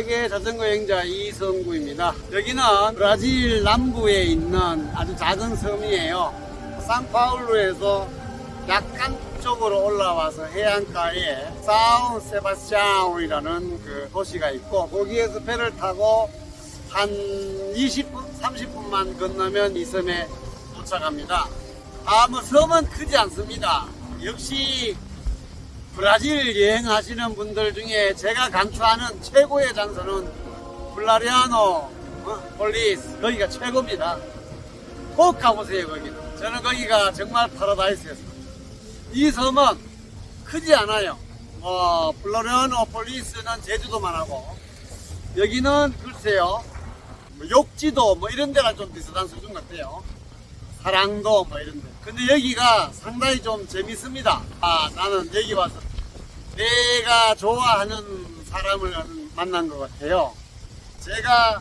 세계 자전거 여행자 이성구입니다. 여기는 브라질 남부에 있는 아주 작은 섬이에요. 상파울루에서 약간 쪽으로 올라와서 해안가에 사운 세바스찬이라는 그 도시가 있고 거기에서 배를 타고 한 20분, 30분만 건너면 이 섬에 도착합니다. 아, 뭐 섬은 크지 않습니다. 역시 브라질 여행하시는 분들 중에 제가 강추하는 최고의 장소는 블라리아노 어, 폴리스 거기가 최고입니다. 꼭 가보세요 거기는. 저는 거기가 정말 파라다이스였습니다. 이 섬은 크지 않아요. 뭐 블라리아노 폴리스는 제주도만 하고 여기는 글쎄요 뭐 욕지도 뭐 이런 데랑 좀 비슷한 수준 같아요. 사랑도 뭐 이런 데. 근데 여기가 상당히 좀 재밌습니다. 아, 나는 여기 와서 내가 좋아하는 사람을 만난 것 같아요. 제가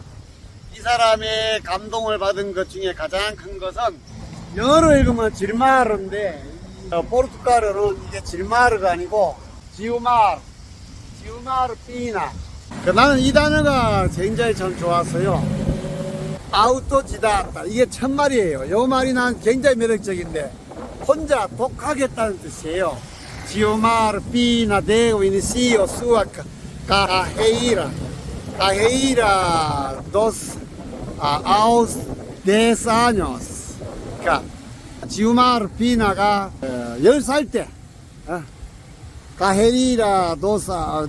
이 사람의 감동을 받은 것 중에 가장 큰 것은 영어로 읽으면 질마르인데 어, 포르투갈어는 이게 질마르가 아니고 지우마르, 지우마르 피나. 그 나는 이 단어가 굉장히 참 좋았어요. 아우토지다타 이게 첫 말이에요. 요 말이 난 굉장히 매력적인데 혼자 독하겠다는 뜻이에요. 지오마르 피나 데고 이니시오 수아 카헤이라 카헤이라 도스 아, 아우스 데스 아ños 그러니까 지오마르 피나가 어, 10살 때 어, 카헤이라 도사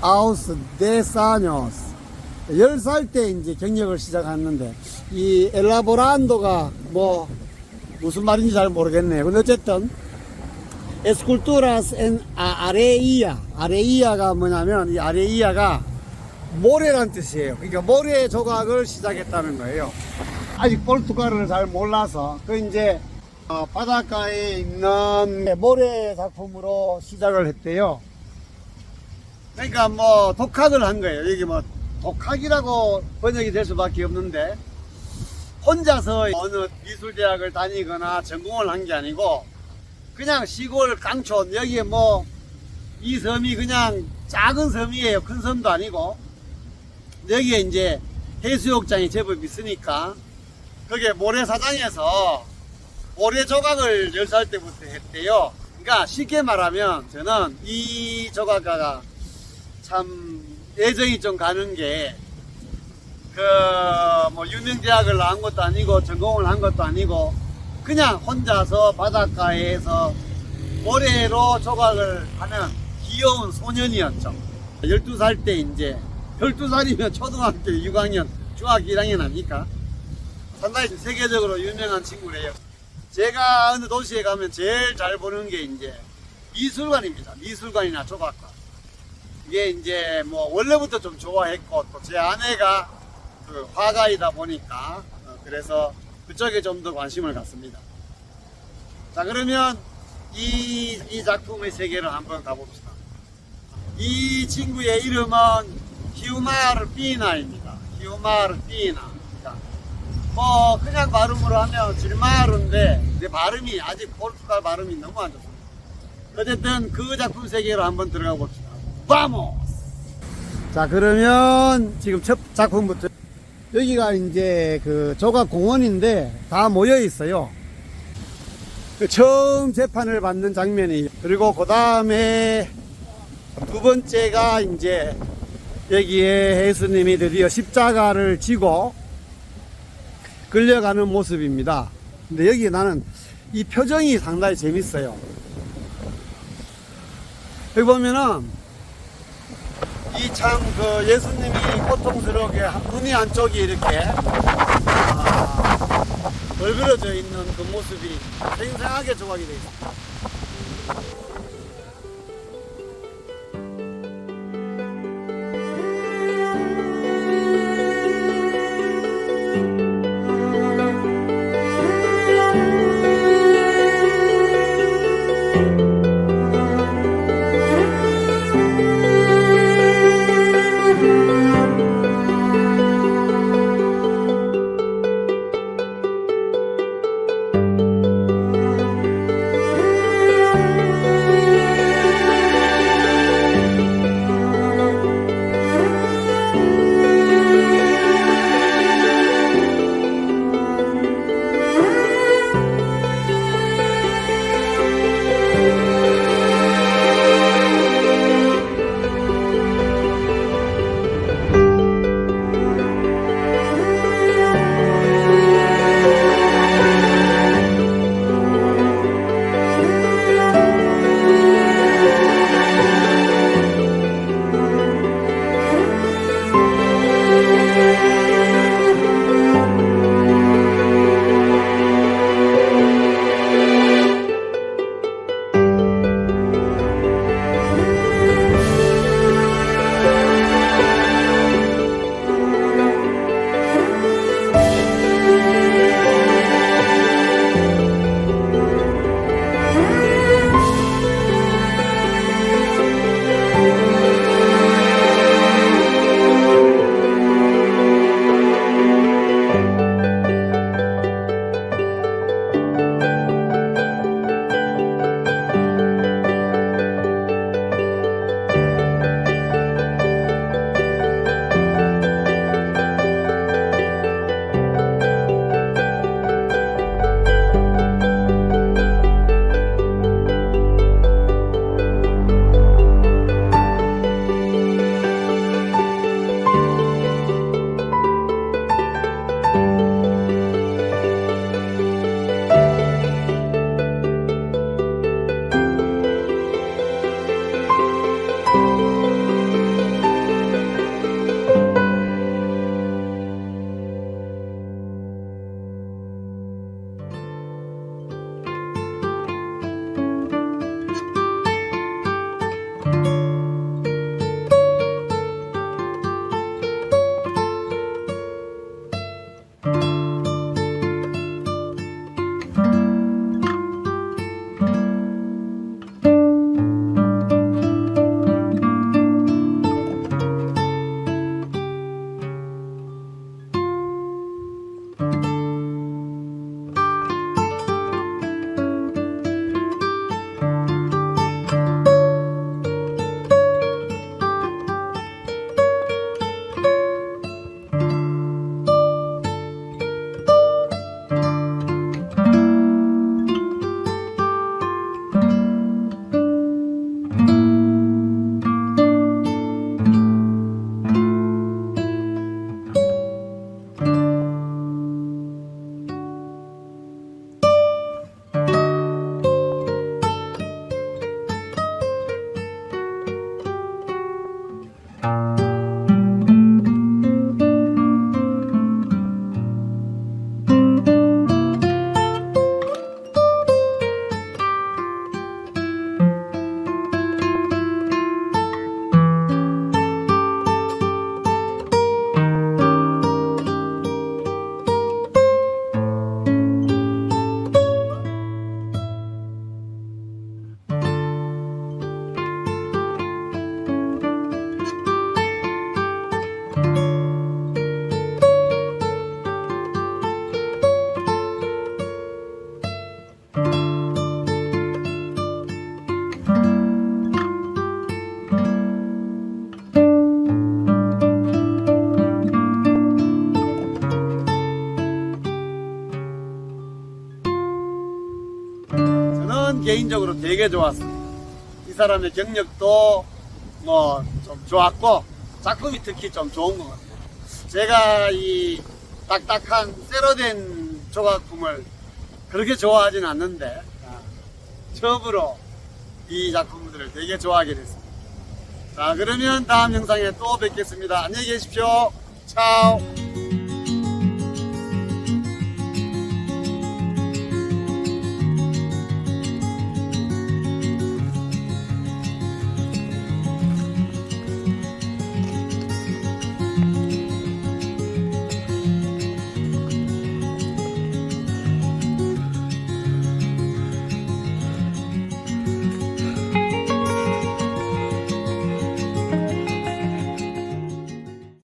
아우스 데스 아ños 10살 때 이제 경력을 시작했는데, 이 엘라보란도가 뭐, 무슨 말인지 잘 모르겠네요. 근데 어쨌든, 에스쿨투라스 엔 아, 아레이아. 아레이아가 뭐냐면, 이 아레이아가 모래란 뜻이에요. 그러니까 모래 조각을 시작했다는 거예요. 아직 포르투갈어를 잘 몰라서, 그 이제, 어, 바닷가에 있는 모래 작품으로 시작을 했대요. 그러니까 뭐, 독학을 한 거예요. 여기 뭐, 독학이라고 번역이 될 수밖에 없는데 혼자서 어느 미술대학을 다니거나 전공을 한 게 아니고 그냥 시골 강촌 여기에 뭐 이 섬이 그냥 작은 섬이에요. 큰 섬도 아니고. 여기에 이제 해수욕장이 제법 있으니까 그게 모래사장에서 모래 조각을 10살 때부터 했대요. 그러니까 쉽게 말하면 저는 이 조각가가 참 애정이 좀 가는 게, 그, 뭐, 유명 대학을 나온 것도 아니고, 전공을 한 것도 아니고, 그냥 혼자서 바닷가에서 모래로 조각을 하는 귀여운 소년이었죠. 12살 때 이제, 12살이면 초등학교 6학년, 중학교 1학년 아닙니까? 상당히 세계적으로 유명한 친구래요. 제가 어느 도시에 가면 제일 잘 보는 게 이제 미술관입니다. 미술관이나 조각관. 이게 이제 뭐 원래부터 좀 좋아했고 또 제 아내가 그 화가이다 보니까 어, 그래서 그쪽에 좀 더 관심을 갖습니다. 자 그러면 이, 이 작품의 세계를 한번 가봅시다. 이 친구의 이름은 히우마르 피나입니다. 히우마르 피나. 그러니까 뭐 그냥 발음으로 하면 질마르인데 발음이 아직 포르투갈 발음이 너무 안 좋습니다. 어쨌든 그 작품 세계로 한번 들어가 봅시다. 바모스! 자, 그러면 지금 첫 작품부터 여기가 이제 그 조각 공원인데 다 모여 있어요. 그 처음 재판을 받는 장면이 그리고 그 다음에 두 번째가 이제 여기에 예수님이 드디어 십자가를 지고 끌려가는 모습입니다. 근데 여기 나는 이 표정이 상당히 재밌어요. 여기 보면은 이 참 그 예수님이 고통스럽게 눈이 한쪽이 이렇게 아, 얼그러져 있는 그 모습이 생생하게 조각이 되어 있습니다. 개인적으로 되게 좋았습니다. 이 사람의 경력도 뭐 좀 좋았고 작품이 특히 좀 좋은 것 같아요. 제가 이 딱딱한 쇠로된 조각품을 그렇게 좋아하진 않는데 아, 처음으로 이 작품들을 되게 좋아하게 됐습니다. 자 그러면 다음 영상에 또 뵙겠습니다. 안녕히 계십시오. 차오.